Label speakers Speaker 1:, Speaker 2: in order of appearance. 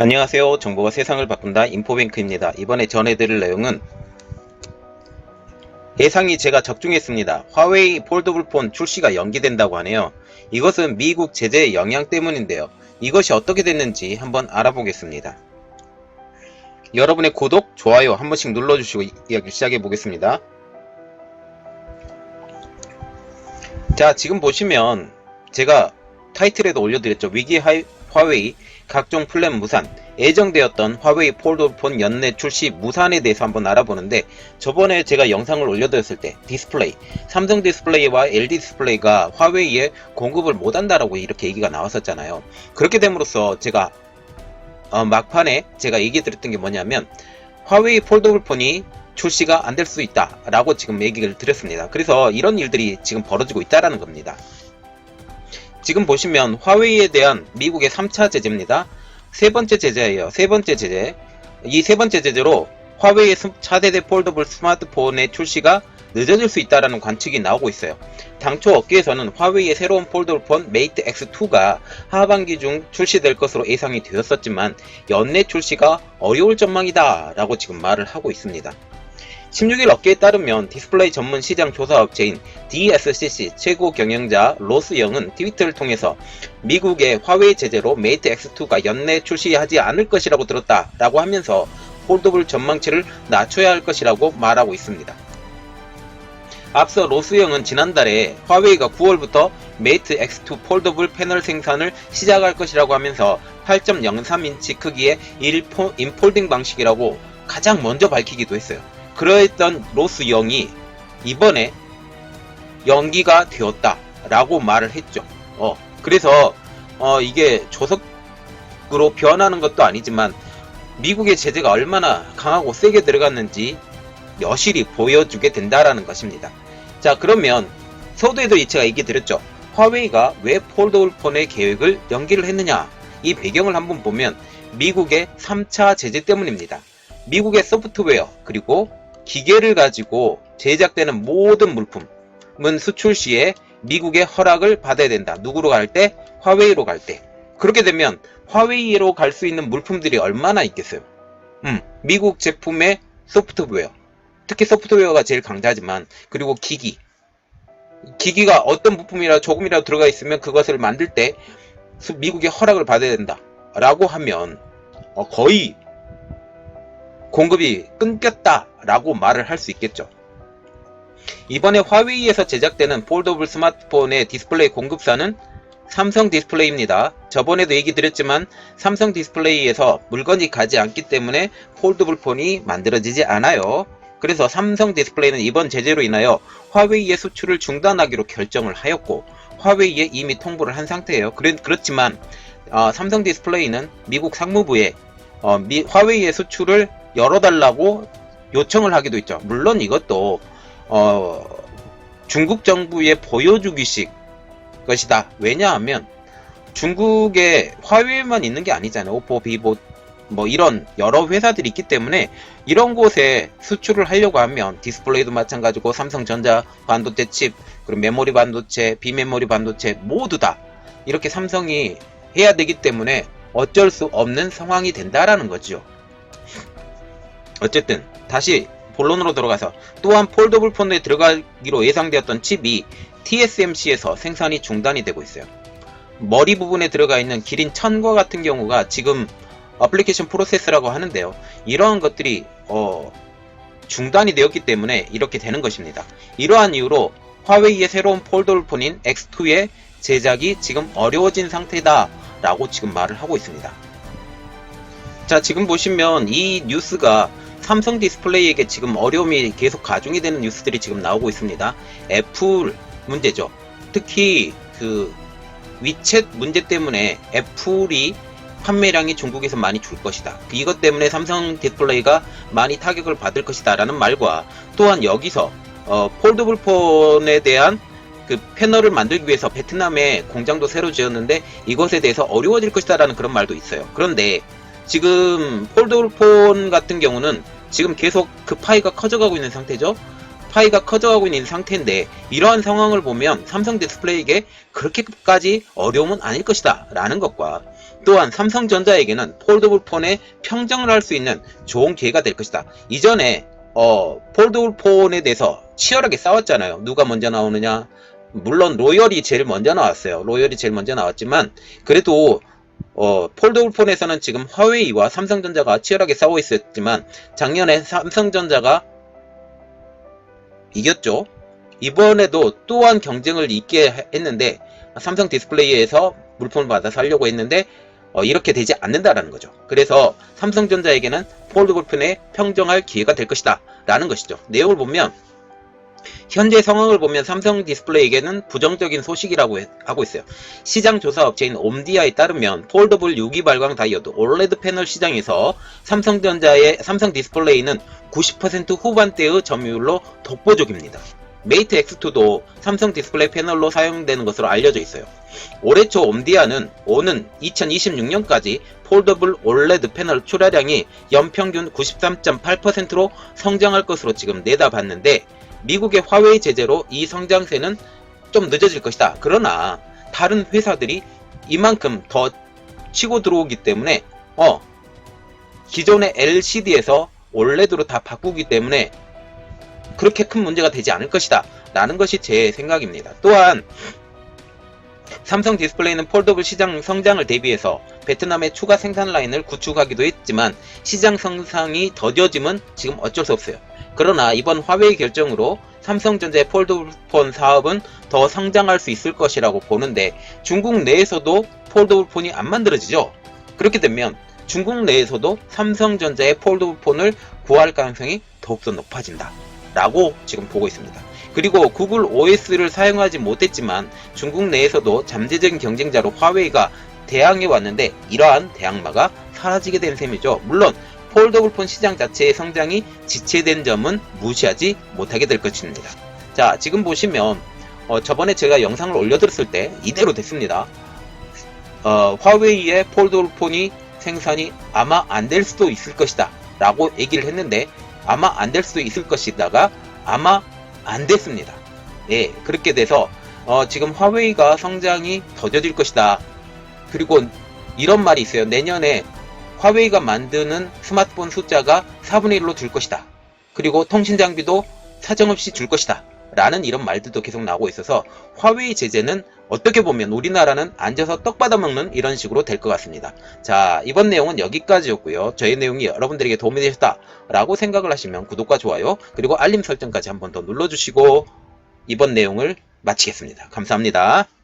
Speaker 1: 안녕하세요. 정보가 세상을 바꾼다 인포뱅크입니다. 이번에 전해드릴 내용은 예상이 제가 적중했습니다. 화웨이 폴더블 폰 출시가 연기된다고 하네요. 이것은 미국 제재의 영향 때문인데요. 이것이 어떻게 됐는지 한번 알아보겠습니다. 여러분의 구독, 좋아요 한 번씩 눌러주시고 이야기 시작해 보겠습니다. 자, 지금 보시면 제가 타이틀에도 올려드렸죠. 위기 화웨이 각종 플랜 무산 예정되었던 화웨이 폴더폰 연내 출시 무산에 대해서 한번 알아보는데 저번에 제가 영상을 올려드렸을 때 디스플레이 삼성 디스플레이와 LG 디스플레이가 화웨이에 공급을 못한다라고 이렇게 얘기가 나왔었잖아요. 그렇게 됨으로써 제가 어, 막판에 제가 얘기 드렸던 게 뭐냐면 화웨이 폴더블 폰이 출시가 안 될 수 있다 라고 지금 얘기를 드렸습니다. 그래서 이런 일들이 지금 벌어지고 있다라는 겁니다 지금 보시면 화웨이에 대한 미국의 3차 제재입니다. 세 번째 제재예요. 세 번째 제재. 이 세 번째 제재로 화웨이의 차세대 폴더블 스마트폰의 출시가 늦어질 수 있다라는 관측이 나오고 있어요. 당초 업계에서는 화웨이의 새로운 폴더블폰 메이트 X2가 하반기 중 출시될 것으로 예상이 되었었지만 연내 출시가 어려울 전망이다 라고 지금 말을 하고 있습니다. 16일 업계에 따르면 디스플레이 전문 시장 조사 업체인 DSCC 최고 경영자 로스 영은 트위터를 통해서 미국의 화웨이 제재로 메이트 X2가 연내 출시하지 않을 것이라고 들었다 라고 하면서 폴더블 전망치를 낮춰야 할 것이라고 말하고 있습니다. 앞서 로스 영은 지난달에 화웨이가 9월부터 메이트 X2 폴더블 패널 생산을 시작할 것이라고 하면서 8.03인치 크기의 1포, 인폴딩 방식이라고 가장 먼저 밝히기도 했어요. 그러했던 로스 영이 이번에 연기가 되었다라고 말을 했죠. 어, 그래서 어, 이게 조석으로 변하는 것도 아니지만 미국의 제재가 얼마나 강하고 세게 들어갔는지 여실히 보여주게 된다라는 것입니다. 자, 그러면 서두에도 제가 얘기 드렸죠. 화웨이가 왜 폴더블 폰의 계획을 연기를 했느냐? 이 배경을 한번 보면 미국의 3차 제재 때문입니다. 미국의 소프트웨어 그리고 기계를 가지고 제작되는 모든 물품은 수출 시에 미국의 허락을 받아야 된다. 누구로 갈 때? 화웨이로 갈 때. 그렇게 되면 화웨이로 갈 수 있는 물품들이 얼마나 있겠어요? 음, 미국 제품의 소프트웨어. 특히 소프트웨어가 제일 강자지만 그리고 기기. 기기가 어떤 부품이라 조금이라도 들어가 있으면 그것을 만들 때 미국의 허락을 받아야 된다. 라고 하면 어, 거의 공급이 끊겼다라고 말을 할 수 있겠죠. 이번에 화웨이에서 제작되는 폴더블 스마트폰의 디스플레이 공급사는 삼성 디스플레이입니다. 저번에도 얘기 드렸지만 삼성 디스플레이에서 물건이 가지 않기 때문에 폴더블 폰이 만들어지지 않아요. 그래서 삼성 디스플레이는 이번 제재로 인하여 화웨이의 수출을 중단하기로 결정을 하였고 화웨이에 이미 통보를 한 상태예요. 그래, 그렇지만 어, 삼성 디스플레이는 미국 상무부에 어, 미, 화웨이의 수출을 열어달라고 요청을 하기도 있죠. 물론 이것도 어, 중국 정부에 보여주기식 것이다. 왜냐하면 중국에 화웨이만 있는 게 아니잖아요. 오포, 비보 뭐 이런 여러 회사들이 있기 때문에 이런 곳에 수출을 하려고 하면 디스플레이도 마찬가지고 삼성전자 반도체 칩 그리고 메모리 반도체 비메모리 반도체 모두 다 이렇게 삼성이 해야 되기 때문에 어쩔 수 없는 상황이 된다라는 거죠. 어쨌든 다시 본론으로 들어가서 또한 폴더블 폰에 들어가기로 예상되었던 칩이 TSMC에서 생산이 중단이 되고 있어요. 머리 부분에 들어가 있는 기린 1000과 같은 경우가 지금 어플리케이션 프로세스라고 하는데요. 이러한 것들이 어, 중단이 되었기 때문에 이렇게 되는 것입니다. 이러한 이유로 화웨이의 새로운 폴더블 폰인 X2의 제작이 지금 어려워진 상태다 라고 지금 말을 하고 있습니다. 자 지금 보시면 이 뉴스가 삼성 디스플레이에게 지금 어려움이 계속 가중이 되는 뉴스들이 지금 나오고 있습니다. 애플 문제죠. 특히 그 위챗 문제 때문에 애플이 판매량이 중국에서 많이 줄 것이다. 이것 때문에 삼성 디스플레이가 많이 타격을 받을 것이다. 라는 말과 또한 여기서 어, 폴더블 폰에 대한 그 패널을 만들기 위해서 베트남에 공장도 새로 지었는데 이것에 대해서 어려워질 것이다. 라는 그런 말도 있어요. 그런데 지금 폴더블 폰 같은 경우는 지금 계속 그 파이가 커져가고 있는 상태죠. 파이가 커져가고 있는 상태인데 이러한 상황을 보면 삼성 디스플레이에게 그렇게까지 어려움은 아닐 것이다 라는 것과 또한 삼성전자에게는 폴더블 폰에 평정을 할 수 있는 좋은 기회가 될 것이다. 이전에 어, 폴더블 폰에 대해서 치열하게 싸웠잖아요. 누가 먼저 나오느냐. 물론 로열이 제일 먼저 나왔어요. 로열이 제일 먼저 나왔지만 그래도 어, 폴더블 폰에서는 지금 화웨이와 삼성전자가 치열하게 싸우고 있었지만 작년에 삼성전자가 이겼죠. 이번에도 또한 경쟁을 있게 했는데 삼성 디스플레이에서 물품을 받아서 하려고 했는데 어, 이렇게 되지 않는다라는 거죠. 그래서 삼성전자에게는 폰에 평정할 기회가 될 것이다 라는 것이죠. 내용을 보면 현재 상황을 보면 삼성 디스플레이에게는 부정적인 소식이라고 해- 하고 있어요. 시장 조사 업체인 옴디아에 따르면 폴더블 6기 발광 다이오드 OLED 패널 시장에서 삼성전자의 삼성 디스플레이는 90% 후반대의 점유율로 독보적입니다. 메이트 X2도 삼성 디스플레이 패널로 사용되는 것으로 알려져 있어요. 올해 초 옴디아는 오는 2026년까지 폴더블 OLED 패널 출하량이 연평균 93.8%로 성장할 것으로 지금 내다봤는데 미국의 화웨이 제재로 이 성장세는 좀 늦어질 것이다. 그러나 다른 회사들이 이만큼 더 치고 들어오기 때문에 어 기존의 LCD에서 OLED로 다 바꾸기 때문에 그렇게 큰 문제가 되지 않을 것이다. 라는 것이 제 생각입니다. 또한 삼성 디스플레이는 폴더블 시장 성장을 대비해서 베트남의 추가 생산 라인을 구축하기도 했지만 시장 성장이 더뎌짐은 지금 어쩔 수 없어요. 그러나 이번 화웨이 결정으로 삼성전자의 폴더블폰 사업은 더 성장할 수 있을 것이라고 보는데 중국 내에서도 폴더블폰이 안 만들어지죠. 그렇게 되면 중국 내에서도 삼성전자의 폴더블폰을 구할 가능성이 더욱더 높아진다. 라고 지금 보고 있습니다. 그리고 구글 OS를 사용하지 못했지만 중국 내에서도 잠재적인 경쟁자로 화웨이가 대항해 왔는데 이러한 대항마가 사라지게 된 셈이죠. 물론 폴더블폰 시장 자체의 성장이 지체된 점은 무시하지 못하게 될 것입니다. 자, 지금 보시면 어, 저번에 제가 영상을 올려드렸을 때 이대로 됐습니다. 어, 화웨이의 폴더블폰이 생산이 아마 안 될 수도 있을 것이다 라고 얘기를 했는데 아마 안 될 수도 있을 것이다가 아마 안 됐습니다. 예, 그렇게 돼서 어, 지금 화웨이가 성장이 더뎌질 것이다. 그리고 이런 말이 있어요. 내년에 화웨이가 만드는 스마트폰 숫자가 4분의 1로 줄 것이다. 그리고 통신 장비도 사정없이 줄 것이다. 라는 이런 말들도 계속 나오고 있어서 화웨이 제재는 어떻게 보면 우리나라는 앉아서 떡 받아 먹는 이런 식으로 될 것 같습니다. 자, 이번 내용은 여기까지였고요. 저의 내용이 여러분들에게 도움이 되셨다 라고 생각을 하시면 구독과 좋아요 그리고 알림 설정까지 한 번 더 눌러주시고 이번 내용을 마치겠습니다. 감사합니다.